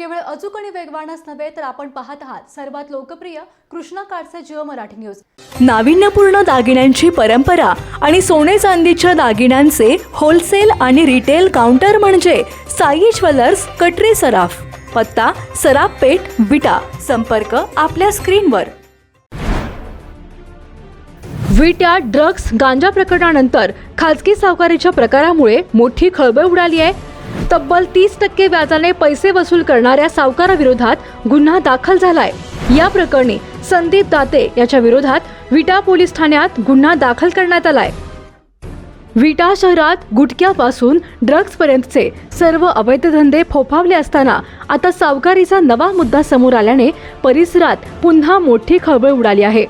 केवळ अचूक आणि वेगवानच नव्हे तर आपण पाहत आहात सर्वात लोकप्रिय कृष्णा काडचे जिओ मराठी न्यूज. नाविन्यपूर्ण दागिन्यांची परंपरा आणि सोने चांदीच्या दागिन्यांचे होलसेल आणि रिटेल काउंटर म्हणजे साई ज्वेलर्स कटरी सराफ पत्ता सराफ पेठ विटा. संपर्क आपल्या स्क्रीनवर. विट्या ड्रग्ज गांजा प्रकरणानंतर खाजगी सावकारीच्या प्रकारामुळे मोठी खळबळ उडाली आहे. तब्बल तीस टक्के व्याजाने पैसे वसूल करणाऱ्या सावकाराविरोधात गुन्हा दाखल झालाय. या प्रकरणी संदीप दाते याच्या विरोधात विटा पोलीस ठाण्यात गुन्हा दाखल करण्यात आलाय. विटा शहरात गुटख्यापासून ड्रग्जपर्यंतचे सर्व अवैध धंदे फोफावले असताना आता सावकारीचा नवा मुद्दा समोर आल्याने परिसरात पुन्हा मोठी खळबळ उडाली आहे.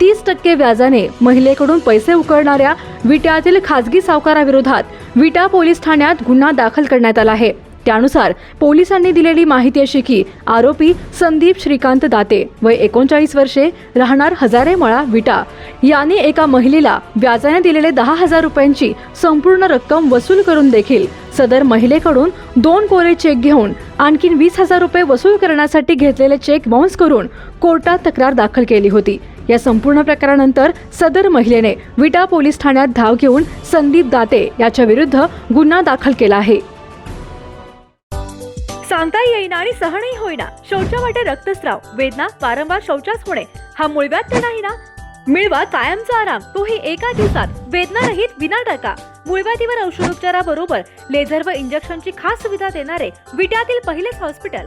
तीस टक्के व्याजाने महिलेकडून पैसे उकळणाऱ्या विट्यातील खाजगी सावकाराविरोधात विटा पोलीस ठाण्यात गुन्हा दाखल करण्यात आला आहे. त्यानुसार पोलिसांनी दिलेली माहिती अशी की आरोपी संदीप श्रीकांत दाते वय एकोणचाळीस वर्षे राहणार हजारे मळा विटा. याने एका महिलेला व्याजाने दिलेले दहा हजार रुपयांची संपूर्ण रक्कम वसूल करून देखील सदर महिलेकडून दोन कोरे चेक घेऊन आणखीन वीस हजार रुपये वसूल करण्यासाठी घेतलेले चेक बाउन्स करून कोर्टात तक्रार दाखल केली होती. या संपूर्ण प्रकारानंतर सदर महिलेने विटा पोलीस ठाण्यात धाव घेऊन संदीप दाते याच्या विरुद्ध गुन्हा दाखल केला आहे. सांगता येईना आणि सहनही होईना. शौचा वाटे रक्तस्राव. वेदना वारंवार शौचास होणे. हा मुळव्याध तर नाही ना? मिळवा कायमचा आराम. तोही एका दिवसात. वेदना रहित विना टाका मुळव्याधीवर औषधोपचाराबरोबर लेझर व इंजेक्शनची खास सुविधा देणारे विट्यातील पहिलेच हॉस्पिटल.